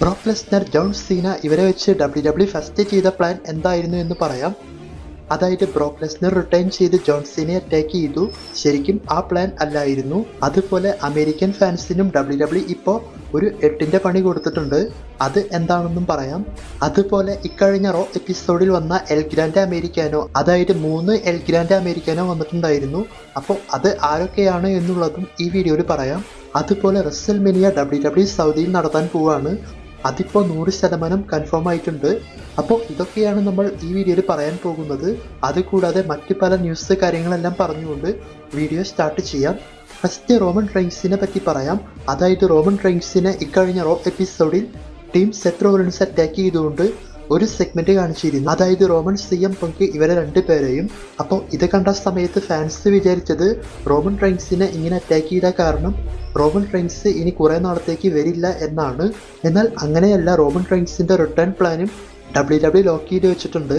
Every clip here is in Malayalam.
ബ്രോക്ക് ലെസ്നർ ജോൺ സീന ഇവരെ വെച്ച് ഡബ്ല്യു ഡബ്ല്യു ഫസ്റ്റ് ചെയ്ത പ്ലാൻ എന്തായിരുന്നു എന്ന് പറയാം. അതായത് ബ്രോക്ക് ലെസ്നർ റിട്ടേൺ ചെയ്ത് ജോൺ സീനയെ അറ്റാക്ക് ചെയ്തു. ശരിക്കും ആ പ്ലാൻ അല്ലായിരുന്നു. അതുപോലെ അമേരിക്കൻ ഫാൻസിനും ഡബ്ല്യു ഡബ്ല്യു ഇപ്പോൾ ഒരു എട്ടിന്റെ പണി കൊടുത്തിട്ടുണ്ട്. അത് എന്താണെന്നും പറയാം. അതുപോലെ ഇക്കഴിഞ്ഞ റോ എപ്പിസോഡിൽ വന്ന എൽ ഗ്രാൻഡ് അമേരിക്കാനോ അതായത് മൂന്ന് എൽ ഗ്രാൻഡ് അമേരിക്കാനോ വന്നിട്ടുണ്ടായിരുന്നു. അപ്പോൾ അത് ആരൊക്കെയാണ് എന്നുള്ളതും ഈ വീഡിയോയിൽ പറയാം. അതുപോലെ റസൽ മിനിയ ഡബ്ല്യു ഡബ്ല്യു സൗദിയിൽ നടത്താൻ പോവാണ്. അതിപ്പോൾ നൂറ് ശതമാനം കൺഫേം ആയിട്ടുണ്ട്. അപ്പോൾ ഇതൊക്കെയാണ് നമ്മൾ ഈ വീഡിയോയിൽ പറയാൻ പോകുന്നത്. അതുകൂടാതെ മറ്റ് പല ന്യൂസ് കാര്യങ്ങളെല്ലാം പറഞ്ഞുകൊണ്ട് വീഡിയോ സ്റ്റാർട്ട് ചെയ്യാം. ഫസ്റ്റ് റോമൻ റെയിൻസിനെ പറ്റി പറയാം. അതായത് റോമൻ റെയിൻസിനെ ഇക്കഴിഞ്ഞ റോ എപ്പിസോഡിൽ ടീം സെറ്റ് റൺസ് അറ്റാക്ക് ചെയ്തുകൊണ്ട് ഒരു സെഗ്മെന്റ് കാണിച്ചിരുന്നു. അതായത് റോമൻ സി എം പങ്ക് ഇവരെ രണ്ടുപേരെയും അപ്പോൾ ഇത് കണ്ട സമയത്ത് ഫാൻസ് വിചാരിച്ചത് റോമൻ റൈൻസിനെ ഇങ്ങനെ അറ്റാക്ക് ചെയ്ത കാരണം റോമൻ റൈൻസ് ഇനി കുറേ നാളത്തേക്ക് വരില്ല എന്നാണ്. എന്നാൽ അങ്ങനെയല്ല റോമൻ റൈൻസിന്റെ റിട്ടേൺ പ്ലാനും ഡബ്ല്യു ഡബ്ല്യു ലോക്ക് ചെയ്ത് വെച്ചിട്ടുണ്ട്.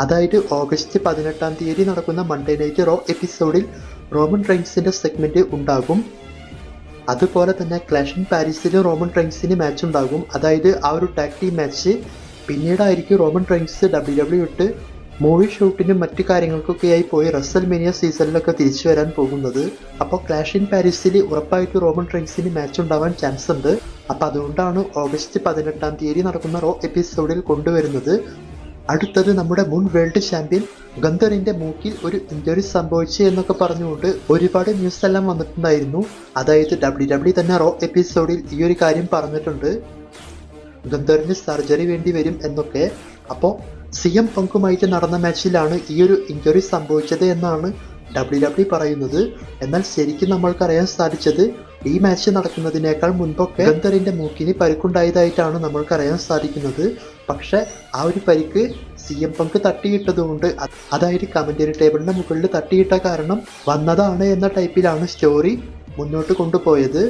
അതായത് ഓഗസ്റ്റ് പതിനെട്ടാം തീയതി നടക്കുന്ന മൺഡേ നൈറ്റ് റോ എപ്പിസോഡിൽ റോമൻ റൈൻസിന്റെ സെഗ്മെന്റ് ഉണ്ടാകും. അതുപോലെ തന്നെ ക്ലാഷൻ പാരീസിലും റോമൻ റൈൻസിന് മാച്ച് ഉണ്ടാകും. അതായത് ആ ഒരു ടാക് ടീം മാച്ച് പിന്നീടായിരിക്കും റോമൻ റൈൻസ് ഡബ്ല്യു ഡബ്ല്യു ഇട്ട് മൂവി ഷൂട്ടിനും മറ്റു കാര്യങ്ങൾക്കൊക്കെയായി പോയി റസൽ മെനിയ സീസണിലൊക്കെ തിരിച്ചു വരാൻ പോകുന്നത്. അപ്പോൾ ക്ലാഷ് ഇൻ പാരീസിൽ ഉറപ്പായിട്ട് റോമൻ റൈൻസിന് മാച്ച് ഉണ്ടാവാൻ ചാൻസ് ഉണ്ട്. അപ്പോൾ അതുകൊണ്ടാണ് ഓഗസ്റ്റ് പതിനെട്ടാം തീയതി നടക്കുന്ന റോ എപ്പിസോഡിൽ കൊണ്ടുവരുന്നത്. അടുത്തത് നമ്മുടെ മുൻ വേൾഡ് ചാമ്പ്യൻ ഗന്ധറിന്റെ മൂക്കിൽ ഒരു ഇഞ്ചുറി സംഭവിച്ചു എന്നൊക്കെ പറഞ്ഞുകൊണ്ട് ഒരുപാട് ന്യൂസ് എല്ലാം വന്നിട്ടുണ്ടായിരുന്നു. അതായത് ഡബ്ല്യു ഡബ്ല്യു തന്നെ റോ എപ്പിസോഡിൽ ഈ ഒരു കാര്യം പറഞ്ഞിട്ടുണ്ട്. ഗന്ധറിന് സർജറി വേണ്ടി വരും എന്നൊക്കെ. അപ്പോൾ സി എം പങ്കുമായിട്ട് നടന്ന മാച്ചിലാണ് ഈ ഒരു ഇഞ്ചുറി സംഭവിച്ചത് എന്നാണ് ഡബ്ല്യു ഡബ്ല്യു പറയുന്നത്. എന്നാൽ ശരിക്കും നമ്മൾക്കറിയാൻ സാധിച്ചത് ഈ മാച്ച് നടക്കുന്നതിനേക്കാൾ മുൻപൊക്കെ ഗന്ധറിന്റെ മൂക്കിന് പരിക്കുണ്ടായതായിട്ടാണ് നമ്മൾക്കറിയാൻ സാധിക്കുന്നത്. പക്ഷെ ആ ഒരു പരിക്ക് സി എം പങ്ക് തട്ടിയിട്ടതുകൊണ്ട് അത് അതായത് കമന്ററി ടേബിളിന്റെ മുകളിൽ തട്ടിയിട്ട കാരണം വന്നതാണ് എന്ന ടൈപ്പിലാണ് സ്റ്റോറി മുന്നോട്ട് കൊണ്ടുപോയത്.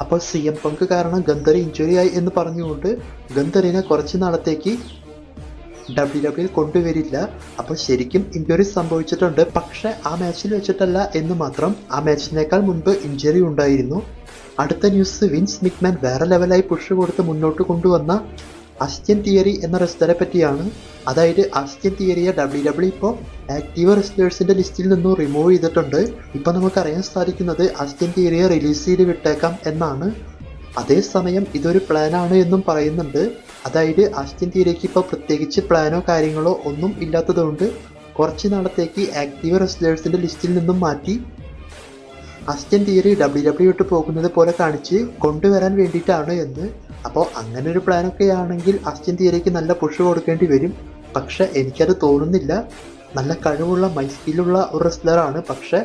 അപ്പോൾ സി എം പങ്ക് കാരണം ഗന്ധറി ഇഞ്ചുറി ആയി എന്ന് പറഞ്ഞുകൊണ്ട് ഗന്ധറിനെ കുറച്ച് നാളത്തേക്ക് ഡബ്ല്യു ഡബ്ല്യു കൊണ്ടുവരില്ല. അപ്പോൾ ശരിക്കും ഇഞ്ചുറി സംഭവിച്ചിട്ടുണ്ട്. പക്ഷേ ആ മാച്ചിൽ വെച്ചിട്ടല്ല എന്ന് മാത്രം ആ മാച്ചിനേക്കാൾ മുൻപ് ഇഞ്ചുറി ഉണ്ടായിരുന്നു. അടുത്ത ന്യൂസ് വിൻസ് മിക്മാൻ വേറെ ലെവലായി പുഷ് കൊടുത്ത് മുന്നോട്ട് കൊണ്ടുവന്ന അസ്റ്റ്യൻ തിയറി എന്ന റെസ്റ്ററെ പറ്റിയാണ്. അതായത് അസ്റ്റ്യൻ തിയറിയെ ഡബ്ല്യു ഡബ്ല്യു ഇപ്പോൾ ആക്റ്റീവ് റെസ്റ്റേഴ്സിന്റെ ലിസ്റ്റിൽ നിന്നും റിമൂവ് ചെയ്തിട്ടുണ്ട്. ഇപ്പോൾ നമുക്കറിയാൻ സാധിക്കുന്നത് അസ്റ്റ്യൻ തിയറിയെ റിലീസ് ചെയ്ത് വിട്ടേക്കാം എന്നാണ്. അതേസമയം ഇതൊരു പ്ലാനാണ് എന്നും പറയുന്നുണ്ട്. അതായത് അസ്റ്റ്യൻ തിയറിക്ക് ഇപ്പോൾ പ്രത്യേകിച്ച് പ്ലാനോ കാര്യങ്ങളോ ഒന്നും ഇല്ലാത്തതുകൊണ്ട് കുറച്ച് നാളത്തേക്ക് ആക്റ്റീവ് റെസ്റ്റേഴ്സിന്റെ ലിസ്റ്റിൽ നിന്നും മാറ്റി അസ്റ്റ്യൻ തിയറി ഡബ്ല്യു ഡബ്ല്യു ഇട്ട് പോകുന്നത് പോലെ കാണിച്ച് കൊണ്ടുവരാൻ വേണ്ടിയിട്ടാണ് എന്ന് അപ്പോൾ അങ്ങനെ ഒരു പ്ലാനൊക്കെ ആണെങ്കിൽ അസ്റ്റിൻ തീരയ്ക്ക് നല്ല പുഷ് കൊടുക്കേണ്ടി വരും. പക്ഷെ എനിക്കത് തോന്നുന്നില്ല. നല്ല കഴിവുള്ള മൈ സ്കില്ലുള്ള ഒരു റെസ്ലറാണ് പക്ഷെ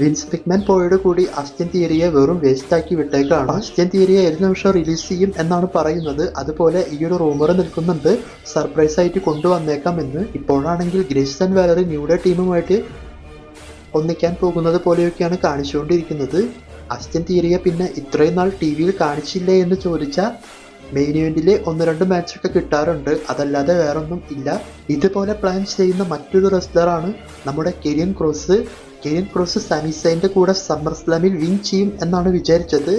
വിൻസ് പിക്മാൻ പോയോട് കൂടി അസ്റ്റ്യൻ തിയറിയെ വെറും വേസ്റ്റാക്കി വിട്ടേക്കാണ്. അസ്റ്റ്യൻ തിയറിയെ ഏത് നിമിഷം റിലീസ് ചെയ്യും എന്നാണ് പറയുന്നത്. അതുപോലെ ഈ ഒരു റൂമർ നിൽക്കുന്നുണ്ട്. സർപ്രൈസ് ആയിട്ട് കൊണ്ടുവന്നേക്കാം എന്ന്. ഇപ്പോഴാണെങ്കിൽ Grace and Valerie New Day ടീമുമായിട്ട് ഒന്നിക്കാൻ പോകുന്നത് പോലെയൊക്കെയാണ് കാണിച്ചുകൊണ്ടിരിക്കുന്നത്. അസ്റ്റൻ തിയറിയെ പിന്നെ ഇത്രയും നാൾ ടി വിയിൽ കാണിച്ചില്ലേ എന്ന് ചോദിച്ചാൽ മെയിൻ ഇവന്റിലെ ഒന്ന് രണ്ട് മാച്ചൊക്കെ കിട്ടാറുണ്ട്. അതല്ലാതെ വേറൊന്നും ഇല്ല. ഇതുപോലെ പ്ലാൻ ചെയ്യുന്ന മറ്റൊരു റെസ്ലറാണ് നമ്മുടെ കെരിയൻ ക്രോസ് കെരിയൻ ക്രോസ് സമിസൈന്റെ കൂടെ സമ്മർ സ്ലാമിൽ വിൻ ചെയ്യും എന്നാണ് വിചാരിച്ചത്.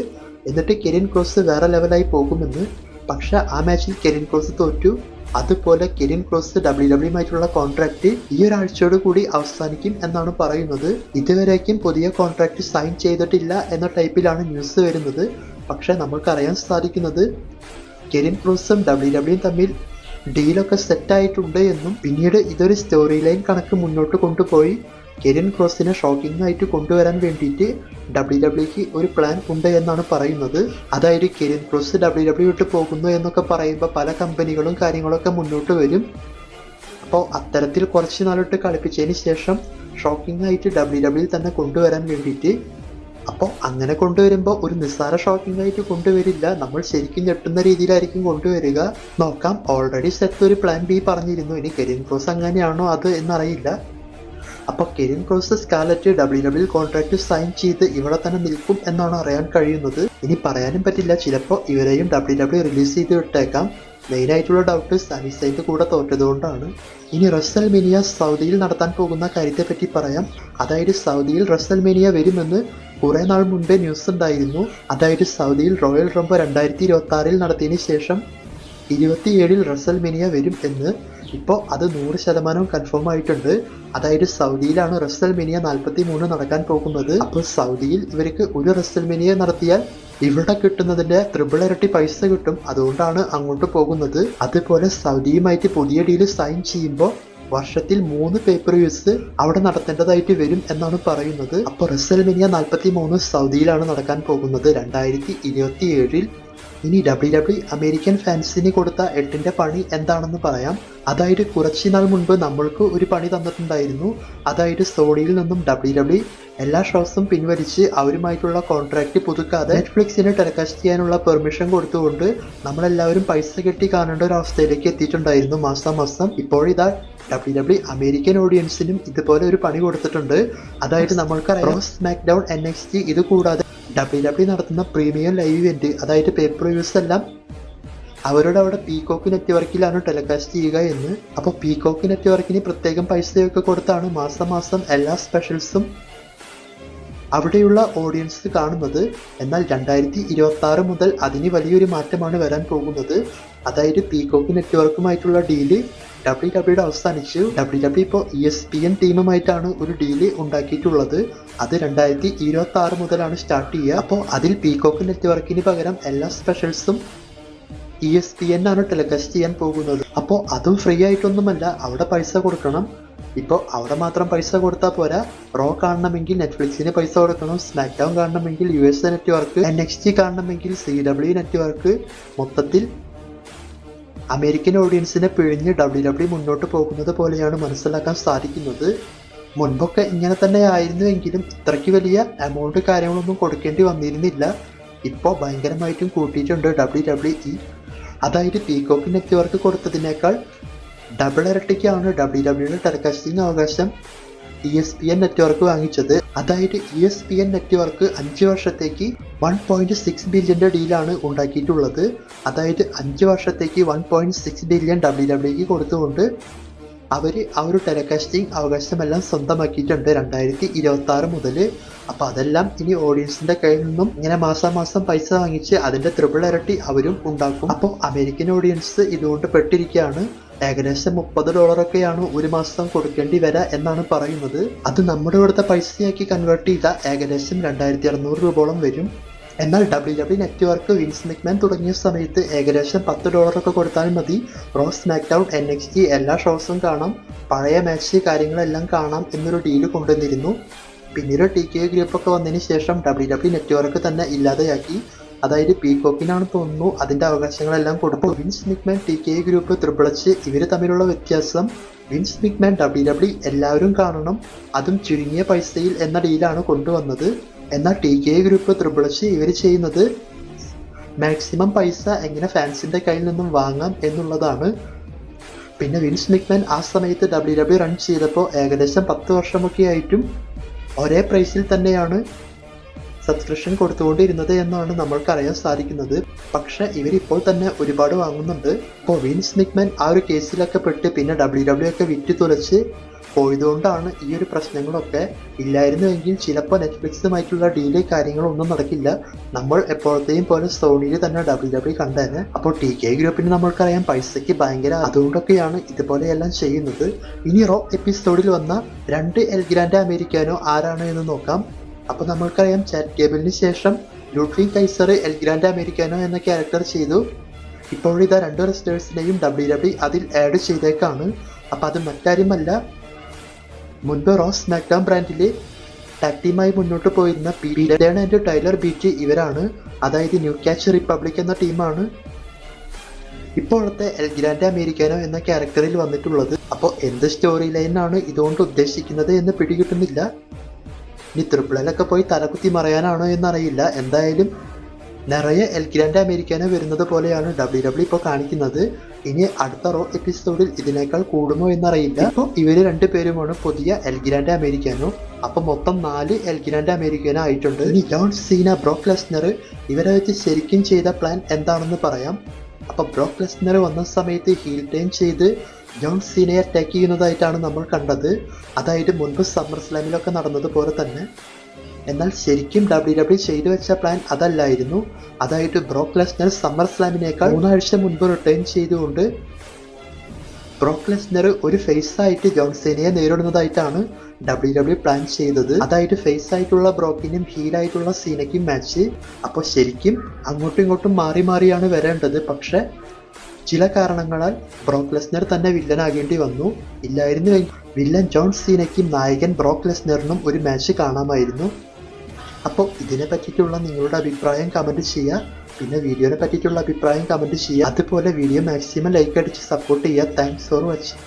എന്നിട്ട് കെരിയൻ ക്രോസ് വേറെ ലെവലായി പോകുമെന്ന്. പക്ഷേ ആ മാച്ചിൽ കെരിയൻ ക്രോസ് തോറ്റു. അതുപോലെ കെരിൻ ക്രോസ് ഡബ്ല്യു ആയിട്ടുള്ള കോൺട്രാക്ട് ഈ ഒരാഴ്ചയോട് കൂടി അവസാനിക്കും എന്നാണ് പറയുന്നത്. ഇതുവരേക്കും പുതിയ കോൺട്രാക്ട് സൈൻ ചെയ്തിട്ടില്ല എന്ന ടൈപ്പിലാണ് ന്യൂസ് വരുന്നത്. പക്ഷേ നമ്മൾക്കറിയാൻ സാധിക്കുന്നത് കെരിൻ ക്രോസും ഡബ്ല്യു ഡബ്ല്യുയും തമ്മിൽ ഡീലൊക്കെ സെറ്റ് ആയിട്ടുണ്ട് എന്നും പിന്നീട് ഇതൊരു സ്റ്റോറി ലൈൻ കണക്ക് മുന്നോട്ട് കൊണ്ടുപോയി. കെരിൻ ക്രോസിനെ ഷോക്കിംഗ് ആയിട്ട് കൊണ്ടുവരാൻ വേണ്ടിയിട്ട് ഡബ്ല്യു ഡബ്ല്യുക്ക് ഒരു പ്ലാൻ ഉണ്ട് എന്നാണ് പറയുന്നത്. അതായത് കെരിൻ ക്രോസ് ഡബ്ല്യു ഡബ്ല്യു വിട്ട് പോകുന്നു എന്നൊക്കെ പറയുമ്പോൾ പല കമ്പനികളും കാര്യങ്ങളൊക്കെ മുന്നോട്ട് വരും. അപ്പോൾ അത്തരത്തിൽ കുറച്ച് നാളിട്ട് കളിപ്പിച്ചതിന് ശേഷം ഷോക്കിംഗ് ആയിട്ട് ഡബ്ല്യു ഡബ്ല്യു തന്നെ കൊണ്ടുവരാൻ വേണ്ടിയിട്ട്. അപ്പോൾ അങ്ങനെ കൊണ്ടുവരുമ്പോൾ ഒരു നിസ്സാര ഷോക്കിംഗ് ആയിട്ട് കൊണ്ടുവരില്ല. നമ്മൾ ശരിക്കും ഞെട്ടുന്ന രീതിയിലായിരിക്കും കൊണ്ടുവരിക. നോക്കാം ഓൾറെഡി സെറ്റ് ഒരു പ്ലാൻ ബി പറഞ്ഞിരുന്നു. ഇനി കരിയൻ ക്രോസ് അങ്ങനെയാണോ അത് എന്നറിയില്ല. അപ്പോൾ Karrion Kross Scarlett W W contract sign ചെയ്ത് ഇവിടെ തന്നെ നിൽക്കും എന്നാണ് അറിയാൻ കഴിയുന്നത്. ഇനി പറയാനും പറ്റില്ല ചിലപ്പോ ഇവരെയും ഡബ്ല്യു ഡബ്ല്യു റിലീസ് ചെയ്ത് വിട്ടേക്കാം. മെയിൻ ആയിട്ടുള്ള ഡൗട്ട് സനിസൈന്റെ കൂടെ തോറ്റതുകൊണ്ടാണ്. ഇനി റസൽ മെനിയ സൗദിയിൽ നടത്താൻ പോകുന്ന കാര്യത്തെപ്പറ്റി പറയാം. അതായത് സൗദിയിൽ റസൽ മെനിയ വരുമെന്ന് കുറെ നാൾ മുൻപേ ന്യൂസ് ഉണ്ടായിരുന്നു. അതായത് സൗദിയിൽ റോയൽ റംബോ രണ്ടായിരത്തി ഇരുപത്തി ആറിൽ നടത്തിയതിന് ശേഷം ഇരുപത്തിയേഴിൽ റസൽ മിനിയ വരും എന്ന് ഇപ്പോൾ അത് നൂറ് ശതമാനം കൺഫേം ആയിട്ടുണ്ട്. അതായത് സൗദിയിലാണ് റസൽ മിനിയ നാൽപ്പത്തി മൂന്ന് നടക്കാൻ പോകുന്നത്. അപ്പോൾ സൗദിയിൽ ഇവർക്ക് ഒരു റസൽ മിനിയ നടത്തിയാൽ ഇവിടെ കിട്ടുന്നതിന്റെ ത്രിപിൾ ഇരട്ടി പൈസ കിട്ടും. അതുകൊണ്ടാണ് അങ്ങോട്ട് പോകുന്നത്. അതുപോലെ സൗദിയുമായിട്ട് പുതിയ ഡീൽ സൈൻ ചെയ്യുമ്പോൾ വർഷത്തിൽ മൂന്ന് പേപ്പർ വ്യൂസ് അവിടെ നടത്തേണ്ടതായിട്ട് വരും എന്നാണ് പറയുന്നത്. അപ്പോൾ റസൽമിനിയ നാൽപ്പത്തി മൂന്ന് സൗദിയിലാണ് നടക്കാൻ പോകുന്നത്. രണ്ടായിരത്തി ഇരുപത്തി ഏഴിൽ ഇനി ഡബ്ല്യു ഡബ്ല്യു അമേരിക്കൻ ഫാൻസിന് കൊടുത്ത എട്ടിന്റെ പണി എന്താണെന്ന് പറയാം. അതായത് കുറച്ച് നാൾ മുൻപ് നമ്മൾക്ക് ഒരു പണി തന്നിട്ടുണ്ടായിരുന്നു. അതായത് സോണിയിൽ നിന്നും ഡബ്ല്യു ഡബ്ല്യു എല്ലാ ഷോസും പിൻവലിച്ച് അവരുമായിട്ടുള്ള കോൺട്രാക്റ്റ് പുതുക്കാതെ നെറ്റ്ഫ്ലിക്സിന് ടെലികാസ്റ്റ് ചെയ്യാനുള്ള പെർമിഷൻ കൊടുത്തുകൊണ്ട് നമ്മളെല്ലാവരും പൈസ കെട്ടി കാണേണ്ട ഒരു അവസ്ഥയിലേക്ക് എത്തിയിട്ടുണ്ടായിരുന്നു മാസം മാസം. ഇപ്പോഴിതാ ഡബ്ല്യു ഡബ്ല്യു അമേരിക്കൻ ഓഡിയൻസിനും ഇതുപോലെ ഒരു പണി കൊടുത്തിട്ടുണ്ട്. അതായത് നമ്മൾക്ക് Raw SmackDown N X T ഇത് കൂടാതെ ഡബ്ല്യു ഡബ്ല്യു നടത്തുന്ന പ്രീമിയം ലൈവ് ഇവന്റ് അതായത് പേപ്പർ വ്യൂസ് എല്ലാം അവരുടെ അവിടെ പീകോക്ക് നെറ്റ്വർക്കിലാണ് ടെലികാസ്റ്റ് ചെയ്യുക എന്ന്. അപ്പോൾ പീകോക്ക് നെറ്റ്വർക്കിന് പ്രത്യേകം പൈസയൊക്കെ കൊടുത്താണ് മാസം മാസം എല്ലാ സ്പെഷ്യൽസും അവിടെയുള്ള ഓഡിയൻസ് കാണുന്നത്. എന്നാൽ രണ്ടായിരത്തി ഇരുപത്തി ആറ് മുതൽ അതിന് വലിയൊരു മാറ്റമാണ് വരാൻ പോകുന്നത്. അതായത് പീകോക്ക് നെറ്റ്വർക്കുമായിട്ടുള്ള ഡീൽ ഡബ്ല്യു ഡബ്ല്യുടെ അവസാനിച്ചു. ഡബ്ല്യു ഡബ്ല്യു ഇപ്പോൾ ഇ എസ് പി എൻ ടീമുമായിട്ടാണ് ഒരു ഡീൽ ഉണ്ടാക്കിയിട്ടുള്ളത്. അത് രണ്ടായിരത്തി ഇരുപത്തി ആറ് മുതലാണ് സ്റ്റാർട്ട് ചെയ്യുക. അപ്പോൾ അതിൽ പീകോക്ക് നെറ്റ്വർക്കിന് പകരം എല്ലാ സ്പെഷ്യൽസും ഇ എസ് പി എൻ ആണ് ടെലികാസ്റ്റ് ചെയ്യാൻ പോകുന്നത്. അപ്പോൾ അതും ഫ്രീ ആയിട്ടൊന്നുമല്ല. അവിടെ പൈസ കൊടുക്കണം. ഇപ്പോൾ അവിടെ മാത്രം പൈസ കൊടുത്താൽ പോരാ. റോ കാണണമെങ്കിൽ നെറ്റ്ഫ്ലിക്സിന് പൈസ കൊടുക്കണം. സ്മാക്ക് ഡൗൺ കാണണമെങ്കിൽ U S A network N X G കാണണമെങ്കിൽ സി ഡബ്ല്യു നെറ്റ്വർക്ക് മൊത്തത്തിൽ അമേരിക്കൻ ഓഡിയൻസിനെ പിഴിഞ്ഞ് ഡബ്ല്യു ഡബ്ല്യു മുന്നോട്ട് പോകുന്നത് പോലെയാണ് മനസ്സിലാക്കാൻ സാധിക്കുന്നത്. മുൻപൊക്കെ ഇങ്ങനെ തന്നെ ആയിരുന്നുവെങ്കിലും ഇത്രയ്ക്ക് വലിയ എമൗണ്ട് കാര്യങ്ങളൊന്നും കൊടുക്കേണ്ടി വന്നിരുന്നില്ല. ഇപ്പോൾ ഭയങ്കരമായിട്ടും കൂട്ടിയിട്ടുണ്ട് ഡബ്ല്യു ഡബ്ല്യു ഇ അതായത് പീകോക്ക് നെറ്റ്വർക്ക് കൊടുത്തതിനേക്കാൾ ഡബിൾ ഇരട്ടിക്കാണ് ഡബ്ല്യു ഡബ്ല്യുയുടെ ടെലികാസ്റ്റിംഗ് അവകാശം. E S P N network വാങ്ങിച്ചത്. അതായത് E S P N network അഞ്ച് വർഷത്തേക്ക് വൺ പോയിന്റ് സിക്സ് ബില്യന്റെ ഡീലാണ് ഉണ്ടാക്കിയിട്ടുള്ളത്. അതായത് അഞ്ച് വർഷത്തേക്ക് one point six billion W ഡബ്ല്യുക്ക് കൊടുത്തുകൊണ്ട് അവർ ആ ഒരു ടെലികാസ്റ്റിംഗ് അവകാശമെല്ലാം സ്വന്തമാക്കിയിട്ടുണ്ട് രണ്ടായിരത്തി ഇരുപത്തി ആറ് മുതൽ അപ്പോൾ അതെല്ലാം ഇനി ഓഡിയൻസിന്റെ കയ്യിൽ നിന്നും ഇങ്ങനെ മാസാമാസം പൈസ വാങ്ങിച്ച് അതിന്റെ ത്രിപിൾ ഇരട്ടി അവരും ഉണ്ടാക്കും. അപ്പോൾ അമേരിക്കൻ ഓഡിയൻസ് ഇതുകൊണ്ട് പെട്ടിരിക്കുകയാണ്. ഏകദേശം മുപ്പത് ഡോളറൊക്കെയാണ് ഒരു മാസം കൊടുക്കേണ്ടി വരിക എന്നാണ് പറയുന്നത്. അത് നമ്മുടെ ഇവിടുത്തെ പൈസയാക്കി കൺവേർട്ട് ചെയ്താൽ ഏകദേശം രണ്ടായിരത്തി അറുന്നൂറ് രൂപയോളം വരും. എന്നാൽ W W network Vince McMahon തുടങ്ങിയ സമയത്ത് ഏകദേശം പത്ത് ഡോളറൊക്കെ കൊടുത്താൽ മതി. Raw SmackDown N X T എല്ലാ ഷോസും കാണാം. പഴയ മാച്ച് കാര്യങ്ങളെല്ലാം കാണാം എന്നൊരു ഡീൽ കൊണ്ടുവന്നിരുന്നു. പിന്നീട് ടി കെ ഗ്രൂപ്പൊക്കെ വന്നതിന് ശേഷം ഡബ്ല്യു ഡബ്ല്യു നെറ്റ്വർക്ക് തന്നെ ഇല്ലാതെയാക്കി. അതായത് പീകോക്കിനാണ് തോന്നുന്നു. അതിന്റെ അവകാശങ്ങളെല്ലാം കൊടുത്തു. Vince McMahon T K group Triple H ഇവർ തമ്മിലുള്ള വ്യത്യാസം വിൻസ് മിക്മാൻ ഡബ്ല്യു ഡബ്ല്യു എല്ലാവരും കാണണം. അതും ചുരുങ്ങിയ പൈസയിൽ എന്ന ഡീലാണ് കൊണ്ടുവന്നത്. എന്നാൽ ടി കെ ഗ്രൂപ്പ് ത്രിപിളച്ച് ഇവർ ചെയ്യുന്നത് മാക്സിമം പൈസ എങ്ങനെ ഫാൻസിന്റെ കയ്യിൽ നിന്നും വാങ്ങാം എന്നുള്ളതാണ്. പിന്നെ വിൻസ് മിക്മാൻ ആ സമയത്ത് ഡബ്ല്യു ഡബ്ല്യു റൺ ചെയ്തപ്പോൾ ഏകദേശം പത്ത് വർഷമൊക്കെ ആയിട്ടും ഒരേ പ്രൈസിൽ തന്നെയാണ് സബ്സ്ക്രിപ്ഷൻ കൊടുത്തുകൊണ്ടിരുന്നത് എന്നാണ് നമ്മൾക്കറിയാൻ സാധിക്കുന്നത്. പക്ഷെ ഇവരിപ്പോൾ തന്നെ ഒരുപാട് വാങ്ങുന്നുണ്ട്. ഇപ്പോൾ വിൻസ് നിക്മൻ ആ ഒരു കേസിലൊക്കെ പെട്ട് പിന്നെ ഡബ്ല്യു ഡബ്ല്യു ഒക്കെ വിറ്റ് തുലച്ച് പോയതുകൊണ്ടാണ് ഈ ഒരു പ്രശ്നങ്ങളൊക്കെ ഇല്ലായിരുന്നുവെങ്കിൽ ചിലപ്പോൾ നെറ്റ്ഫ്ലിക്സുമായിട്ടുള്ള ഡീലേ കാര്യങ്ങളൊന്നും നടക്കില്ല. നമ്മൾ എപ്പോഴത്തെയും പോലെ സോണിയിൽ തന്നെ ഡബ്ല്യു ഡബ്ല്യു കണ്ടേനെ. അപ്പോൾ ടി കെ ഗ്രൂപ്പിന് നമ്മൾക്കറിയാം പൈസയ്ക്ക് ഭയങ്കര അതുകൊണ്ടൊക്കെയാണ് ഇതുപോലെയെല്ലാം ചെയ്യുന്നത്. ഇനി റോ എപ്പിസോഡിൽ വന്ന രണ്ട് എൽ ഗ്രാൻഡ് അമേരിക്കാനോ ആരാണോ എന്ന് നോക്കാം. അപ്പോൾ നമ്മൾക്കറിയാം ചാറ്റ് ഗേബിളിന് ശേഷം Ludwig Kaiser El Grande Americano എന്ന ക്യാരക്ടർ ചെയ്തു. ഇപ്പോഴിതാ രണ്ട് റെസ്റ്റേഴ്സിനെയും ഡബ്ല്യു ഡബ്ല്യു അതിൽ ആഡ് ചെയ്തേക്കാണ്. അപ്പോൾ അത് മറ്റാരുമല്ല മുൻപ് റോസ് സ്മാക്ഡൗൺ ബ്രാൻഡിലെ ടാക്ടീമായി മുന്നോട്ട് പോയിരുന്ന Pete Dunne and Tyler Bate ഇവരാണ്. അതായത് ന്യൂ ക്യാച്ച് റിപ്പബ്ലിക് എന്ന ടീമാണ്. ഇപ്പോഴത്തെ എൽ ഗ്രാൻഡ് അമേരിക്കാനോ എന്ന ക്യാരക്ടറിൽ വന്നിട്ടുള്ളത്. അപ്പോൾ എന്ത് സ്റ്റോറി ലൈനാണ് ഇതുകൊണ്ട് ഉദ്ദേശിക്കുന്നത് എന്ന് പിടികിട്ടുന്നില്ല. ഇനി ത്രിപ്പിളിലൊക്കെ പോയി തലകുത്തി മറയാനാണോ എന്നറിയില്ല. എന്തായാലും നിറയെ എൽ ഗ്രാൻഡ് അമേരിക്കാനോ വരുന്നത് പോലെയാണ് ഡബ്ല്യു ഡബ്ല്യു ഇപ്പോൾ കാണിക്കുന്നത്. ഇനി അടുത്ത റോ എപ്പിസോഡിൽ ഇതിനേക്കാൾ കൂടുമോ എന്നറിയില്ല. ഇപ്പോൾ രണ്ട് രണ്ടുപേരുമാണ് പുതിയ എൽ ഗ്രാൻഡ് അമേരിക്കാനോ. അപ്പോൾ മൊത്തം നാല് എൽ ഗ്രാൻഡ് അമേരിക്കാനോ ആയിട്ടുണ്ട്. ഇനി ജോൺ സീന ബ്രോക്ക് ലെസ്നർ ഇവരെ വെച്ച് ശരിക്കും ചെയ്ത പ്ലാൻ എന്താണെന്ന് പറയാം. അപ്പോൾ ബ്രോക്ക് ലെസ്നർ വന്ന സമയത്ത് ഹീൽ ടൈം ചെയ്ത് ജോൺ സീനയെ അറ്റാക്ക് ചെയ്യുന്നതായിട്ടാണ് നമ്മൾ കണ്ടത്. അതായത് മുൻപ് സമ്മർ സ്ലാമിലൊക്കെ നടന്നതുപോലെ തന്നെ. എന്നാൽ ശരിക്കും ഡബ്ല്യു ഡബ്ല്യു ചെയ്തു വെച്ച പ്ലാൻ അതല്ലായിരുന്നു. അതായത് ബ്രോക്ക് ലെസ്നർ സമ്മർ സ്ലാമിനേക്കാൾ മൂന്നാഴ്ച മുൻപ് റിട്ടേൺ ചെയ്തുകൊണ്ട് ബ്രോക്ക് ലെസ്നർ ഒരു ഫേസ് ആയിട്ട് ജോൺ സീനയെ നേരിടുന്നതായിട്ടാണ് ഡബ്ല്യു ഡബ്ല്യു പ്ലാൻ ചെയ്തത്. അതായത് ഫേസ് ആയിട്ടുള്ള ബ്രോക്കിനും ഹീലായിട്ടുള്ള സീനയ്ക്കും മാച്ച് അപ്പോൾ ശരിക്കും അങ്ങോട്ടും ഇങ്ങോട്ടും മാറി മാറിയാണ് വരേണ്ടത്. പക്ഷെ ചില കാരണങ്ങളാൽ ബ്രോക്ക് ലെസ്നർ തന്നെ വില്ലനാകേണ്ടി വന്നു. ഇല്ലായിരുന്നു വില്ലൻ ജോൺ സീനയ്ക്കും നായകൻ ബ്രോക്ക് ലെസ്നറിനും ഒരു മാച്ച് കാണാമായിരുന്നു. അപ്പോൾ ഇതിനെ പറ്റിയിട്ടുള്ള നിങ്ങളുടെ അഭിപ്രായം കമന്റ് ചെയ്യുക. പിന്നെ വീഡിയോനെ പറ്റിയിട്ടുള്ള അഭിപ്രായം കമന്റ് ചെയ്യുക. അതുപോലെ വീഡിയോ മാക്സിമം ലൈക്ക് അടിച്ച് സപ്പോർട്ട് ചെയ്യുക. Thanks for watching